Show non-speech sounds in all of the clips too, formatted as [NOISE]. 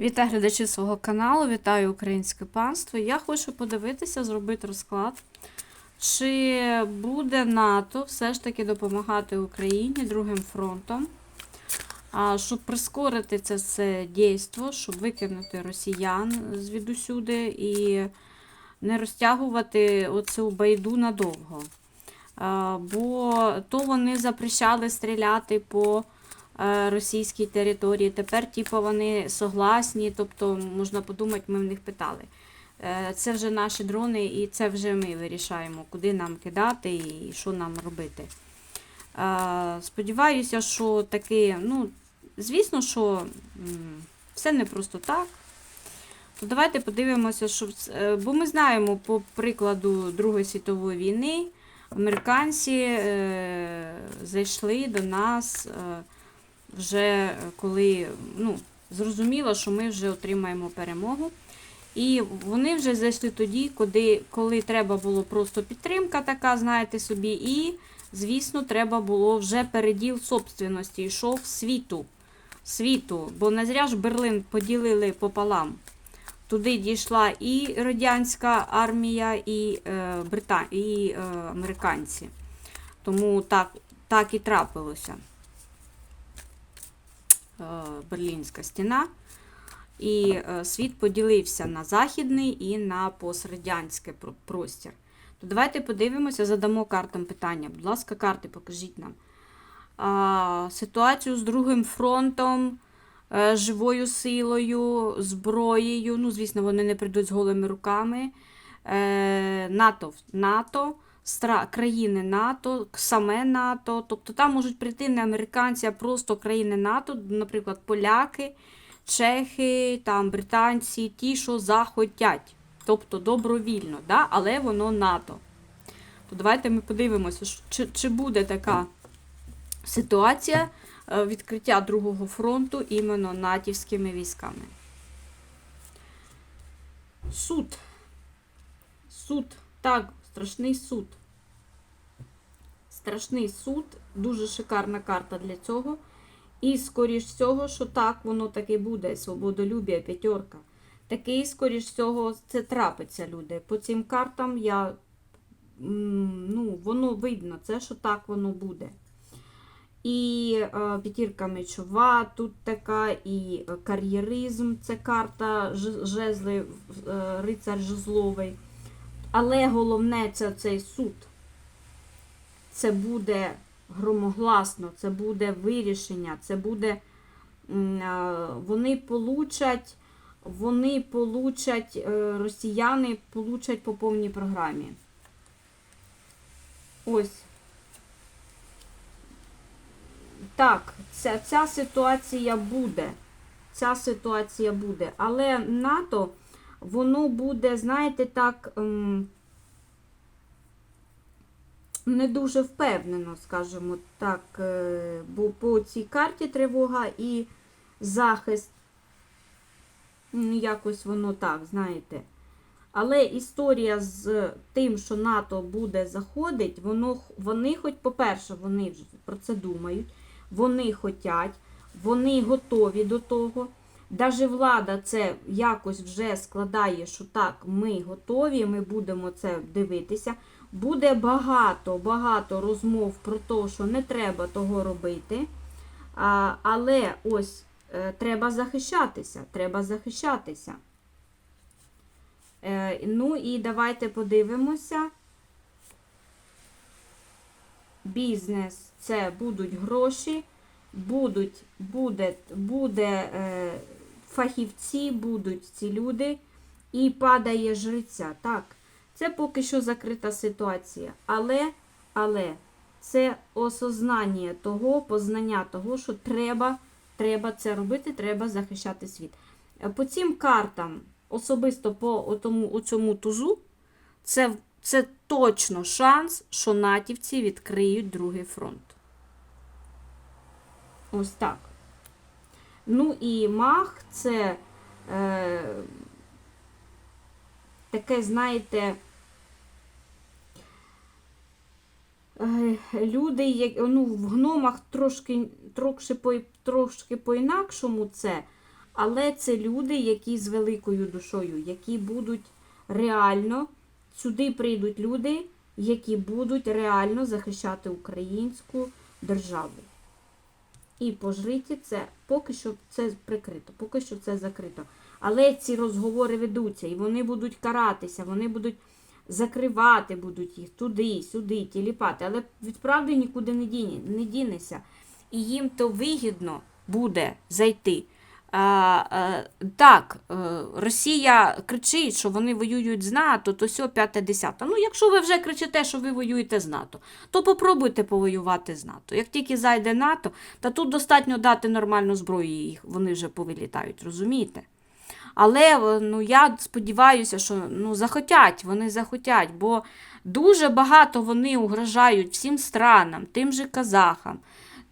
Вітаю глядачі свого каналу, вітаю українське панство. Я хочу подивитися, зробити розклад, чи буде НАТО все ж таки допомагати Україні другим фронтом, щоб прискорити це все дійство, щоб викинути росіян звідусюди і не розтягувати оцю байду надовго. Бо то вони запрещали стріляти по російській території. Тепер, типу, вони согласні, тобто, можна подумати, ми в них питали. Е, Це вже наші дрони, і це вже ми вирішаємо, куди нам кидати і що нам робити. Е, Сподіваюся, що таки, ну, звісно, що все не просто так. То давайте подивимося, що е, бо ми знаємо по прикладу Другої світової війни, американці е, зайшли до нас е, вже коли ну, зрозуміло, що ми вже отримаємо перемогу. І вони вже зайшли тоді, коли, коли треба було просто підтримка така, знаєте собі, і, звісно, треба було вже переділ собственності, йшов світу. світу. Бо не зря ж Берлин поділили пополам. Туди дійшла і радянська армія, і, е, Брита... і е, американці. Тому так, так і трапилося. Е, Берлінська стіна. І е, світ поділився на західний і на пострадянський простір. То давайте подивимося, задамо картам питання. Будь ласка, карти, покажіть нам. Ситуацію з другим фронтом, е, живою силою, зброєю. Ну, звісно, вони не прийдуть з голими руками. НАТО, НАТО, країни НАТО, саме НАТО. Тобто там можуть прийти не американці, а просто країни НАТО, наприклад, поляки, чехи, там, британці, ті, що захотять. Тобто добровільно, да? але воно НАТО. То давайте ми подивимося, чи, чи буде така ситуація е, відкриття Другого фронту іменно натівськими військами. Суд. Суд. Так, страшний суд. Страшний суд. Дуже шикарна карта для цього. І, скоріш всього, що так воно таки буде. Свободолюбія, п'ятерка. Такий, скоріш всього, це трапиться, люди. По цим картам я. Ну, воно видно, це що так воно буде. І е, п'ятірка мечова тут така, і е, кар'єризм це карта жезли, е, рицар жезловий. Але головне це цей суд. Це буде громогласно, це буде вирішення, це буде. е, Вони получать, вони получать, е, росіяни получать по повній програмі. Ось. Так, ця, ця ситуація буде. Ця ситуація буде. Але НАТО, воно буде, знаєте, так. ем, не дуже впевнено, скажімо так, е, бо по цій карті тривога і захист. ну, Якось воно так, знаєте. Але історія з тим, що НАТО буде заходить, воно, вони, хоч, по-перше, вони вже про це думають, вони хотять, вони готові до того. Даже влада це якось вже складає, що так, ми готові, ми будемо це дивитися. Буде багато, багато розмов про те, що не треба того робити. Але ось е, треба захищатися. Треба захищатися. Е, ну і давайте подивимося. Бізнес це будуть гроші, будуть, буде, буде е, фахівці, будуть ці люди, і падає жриця. Так, це поки що закрита ситуація. Але, але це осознання того, познання того, що треба, треба це робити, треба захищати світ. По цим картам, особисто по отому, цьому тузу, це, це точно шанс, що натівці відкриють другий фронт. Ось так. Ну і мах це е, таке, знаєте, е, люди, як, ну, в гномах трошки, трошки, по, трошки по-інакшому це, Але це люди, які з великою душою, які будуть реально, сюди прийдуть люди, які будуть реально захищати українську державу. І по це поки що це прикрито, поки що це закрито. Але ці розговори ведуться, і вони будуть каратися, вони будуть закривати будуть їх туди, сюди, тіліпати. Але від правди нікуди не дінеся. І їм то вигідно буде зайти. А, так, е, Росія кричить, що вони воюють з НАТО, то сьо 5-10. Ну, якщо ви вже кричите, що ви воюєте з НАТО, то попробуйте повоювати з НАТО. Як тільки зайде НАТО, та тут достатньо дати нормальну зброю, їх вони вже повилітають, розумієте? Але е, ну, я сподіваюся, що ну, захотять, вони захотять, бо дуже багато вони угрожають всім странам, тим же казахам,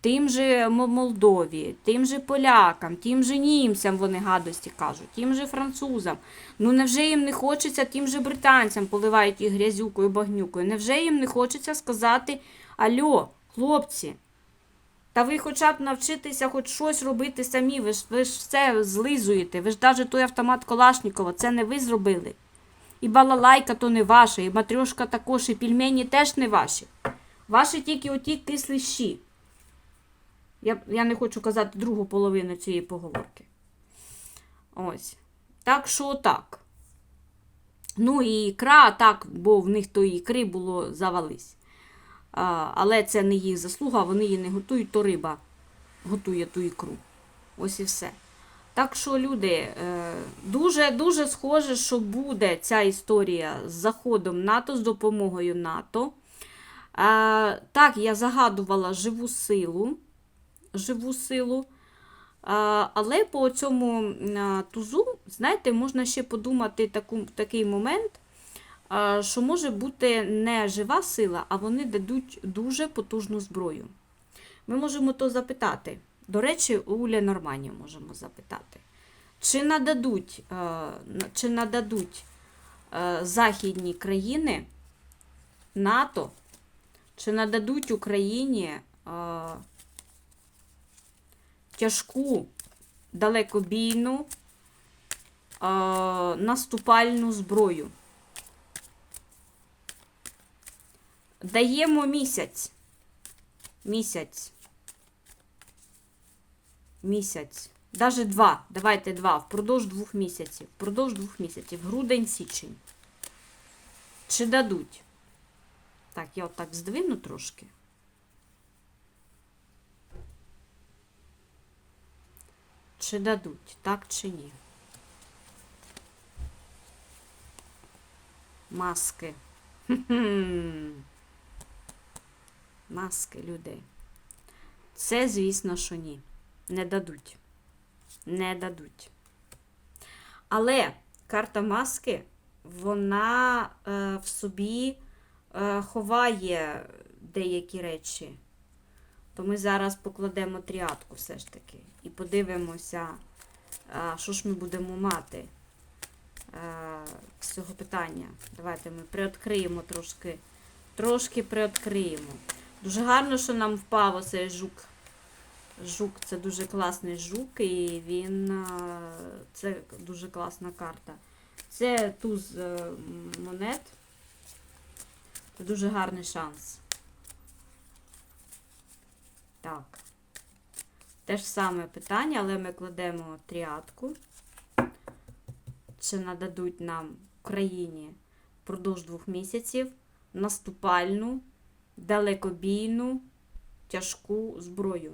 тим же Молдові, тим же полякам, тим же німцям вони гадості кажуть, тим же французам. Ну невже їм не хочеться тим же британцям поливають їх грязюкою, багнюкою? Невже їм не хочеться сказати Альо, хлопці? Та ви хоча б навчитися хоч щось робити самі, ви ж, ви ж все злизуєте, ви ж навіть той автомат Калашнікова, це не ви зробили. І балалайка то не ваша, і матрьошка також, і пельмені теж не ваші. Ваші тільки оті кислі. Я, я не хочу казати другу половину цієї поговорки. Ось. Так що так. Ну і ікра, так, бо в них тої ікри було завались. А, але це не їх заслуга, вони її не готують, то риба готує ту ікру. Ось і все. Так що, люди, е, дуже дуже схоже, що буде ця історія з заходом НАТО, з допомогою НАТО. Так, я загадувала живу силу. Живу силу. Але по цьому тузу, знаєте, можна ще подумати таку, такий момент, що може бути не жива сила, а вони дадуть дуже потужну зброю. Ми можемо то запитати. До речі, у Ленормані можемо запитати. Чи нададуть, чи нададуть західні країни НАТО, чи нададуть Україні тяжку, далекобійну, е, наступальну зброю? Даємо місяць. Місяць. Місяць. Даже два. Давайте два. Впродовж двох місяців. Впродовж двох місяців. Грудень, січень. Чи дадуть? Так, я отак здвину трошки. Чи дадуть, так чи ні? Маски. [LAUGHS] Маски людей. Це, звісно, що ні. Не дадуть. Не дадуть. Але карта маски, вона е, в собі е, ховає деякі речі. То ми зараз покладемо тріадку все ж таки. І подивимося, що ж ми будемо мати е, з цього питання. Давайте ми приоткриємо трошки. Трошки приоткриємо. Дуже гарно, що нам впав оцей жук. Жук це дуже класний жук, і він. е, Це дуже класна карта. Це туз е, монет. Це дуже гарний шанс. Так. Те ж саме питання, але ми кладемо тріадку. Чи нададуть нам Україні впродовж двох місяців наступальну, далекобійну, тяжку зброю.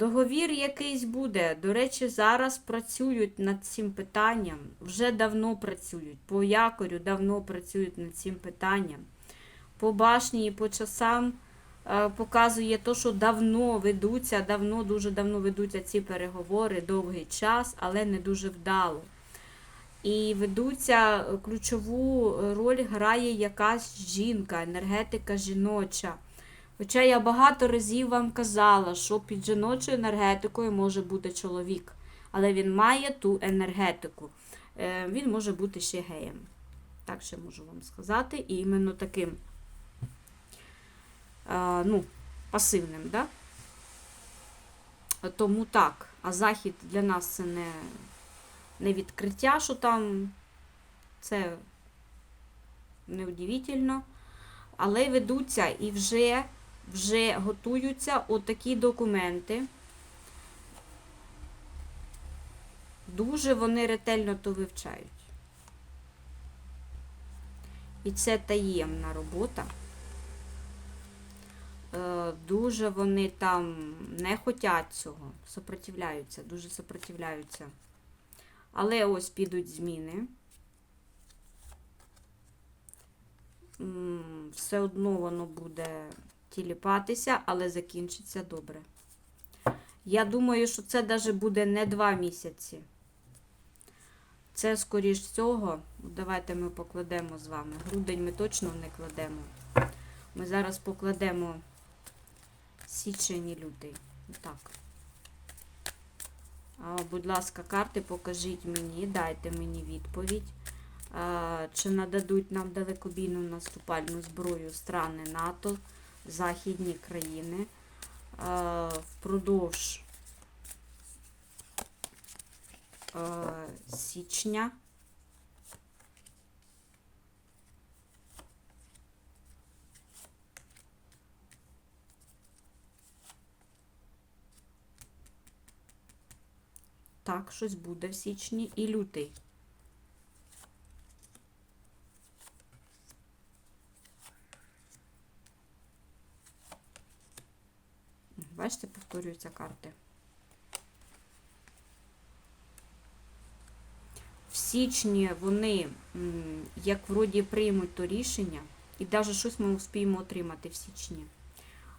Договір якийсь буде. До речі, зараз працюють над цим питанням. Вже давно працюють. По якорю давно працюють над цим питанням. По башні і по часам е, показує то, що давно ведуться, давно, дуже давно ведуться ці переговори, довгий час, але не дуже вдало. І ведуться е, ключову роль грає якась жінка, енергетика жіноча Хоча я багато разів вам казала, що під жіночою енергетикою може бути чоловік, але він має ту енергетику. Е, Він може бути ще геєм. Так ще можу вам сказати. І іменно таким е, ну, пасивним, да? Тому так. А захід для нас це не, не відкриття, що там це неудивительно. Але ведуться і вже, вже готуються отакі документи. Дуже вони ретельно то вивчають. І це таємна робота. Е, Дуже вони там не хотять цього, сопротивляються, дуже сопротивляються. Але ось підуть зміни. Все одно воно буде тіліпатися, але закінчиться добре. Я думаю, що це навіть буде не два місяці. Це, скоріш всього, давайте ми покладемо з вами. Грудень ми точно не кладемо. Ми зараз покладемо січень і лютий. Так. А, Будь ласка, карти покажіть мені, дайте мені відповідь. Чи нададуть нам далекобійну наступальну зброю страни НАТО, західні країни впродовж січня. Так, щось буде в січні і лютий. Бачите, повторюються карти. В січні вони, як вроді, приймуть то рішення, і навіть щось ми успіємо отримати в січні.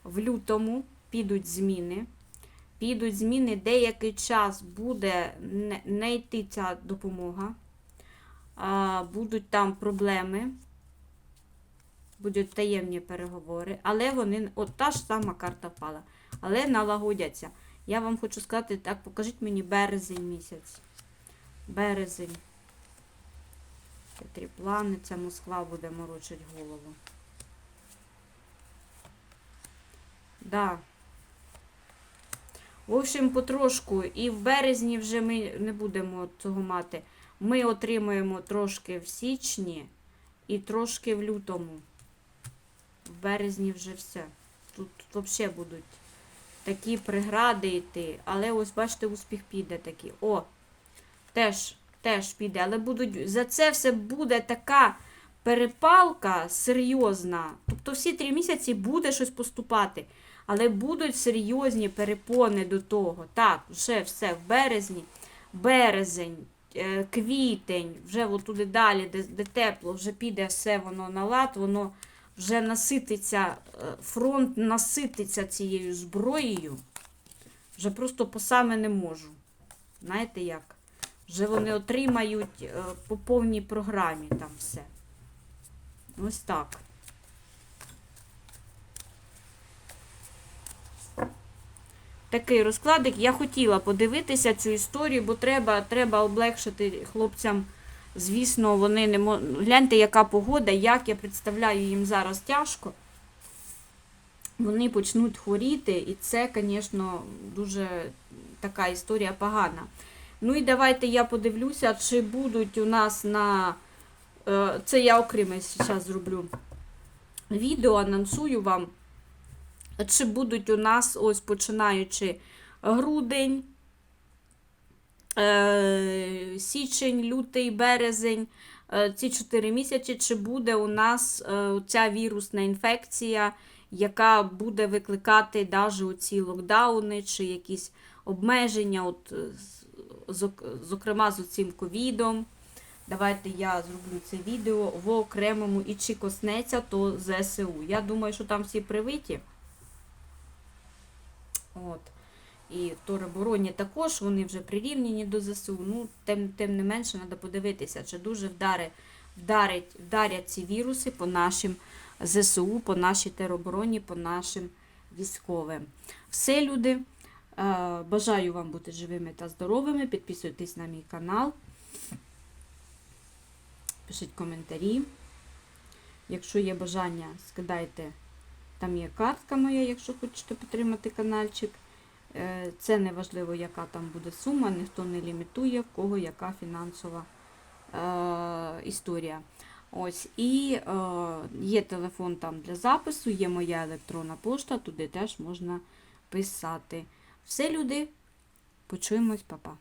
В лютому підуть зміни. Підуть зміни, деякий час буде не, йти ця допомога. Будуть там проблеми, будуть таємні переговори, але вони, от та ж сама карта впала, але налагодяться. Я вам хочу сказати, так, покажіть мені березень місяць. Березень. Три плани, ця Москва буде морочить голову. Да. В общем, потрошку. І в березні вже ми не будемо цього мати. Ми отримуємо трошки в січні і трошки в лютому. В березні вже все. Тут взагалі будуть такі прегради йти. Але ось, бачите, успіх піде такий. О! Теж, теж піде. Але будуть, за це все буде така перепалка серйозна. Тобто всі три місяці буде щось поступати. Але будуть серйозні перепони до того. Так, вже все в березні, березень, е, квітень, вже туди далі, де, де тепло, вже піде все воно на лад, воно вже насититься, е, фронт насититься цією зброєю. Вже просто по саме не можу. Знаєте як? Вже вони отримають е, по повній програмі там все. Ось так. такий розкладик. Я хотіла подивитися цю історію, бо треба треба облегшити хлопцям. Звісно, вони не можуть. Гляньте, яка погода, як я представляю їм зараз тяжко. Вони почнуть хворіти, і це, звісно, дуже така історія погана. Ну і давайте я подивлюся, чи будуть у нас на. е, Це я окремо зараз зроблю відео, анонсую вам чи будуть у нас, ось починаючи грудень, січень, лютий, березень, е, ці 4 місяці, чи буде у нас е, ця вірусна інфекція, яка буде викликати навіть оці локдауни чи якісь обмеження, от, зокрема з цим ковідом. Давайте я зроблю це відео в окремому і чи коснеться то ЗСУ. Я думаю, що там всі привиті. От. І теробороні також вони вже прирівняні до ЗСУ. Ну, Тим тим не менше, треба подивитися, чи дуже вдари, вдарить, вдарять ці віруси по нашим ЗСУ, по нашій теробороні, по нашим військовим. Все, люди. е, Бажаю вам бути живими та здоровими. Підписуйтесь на мій канал. Пишіть коментарі. Якщо є бажання, скидайте. Там є картка моя, якщо хочете підтримати каналчик. Е, Це не важливо, яка там буде сума, ніхто не лімітує, в кого яка фінансова е, історія. Ось, і е, є телефон там для запису, є моя електронна пошта, туди теж можна писати. Все, люди, почуємось, па-па.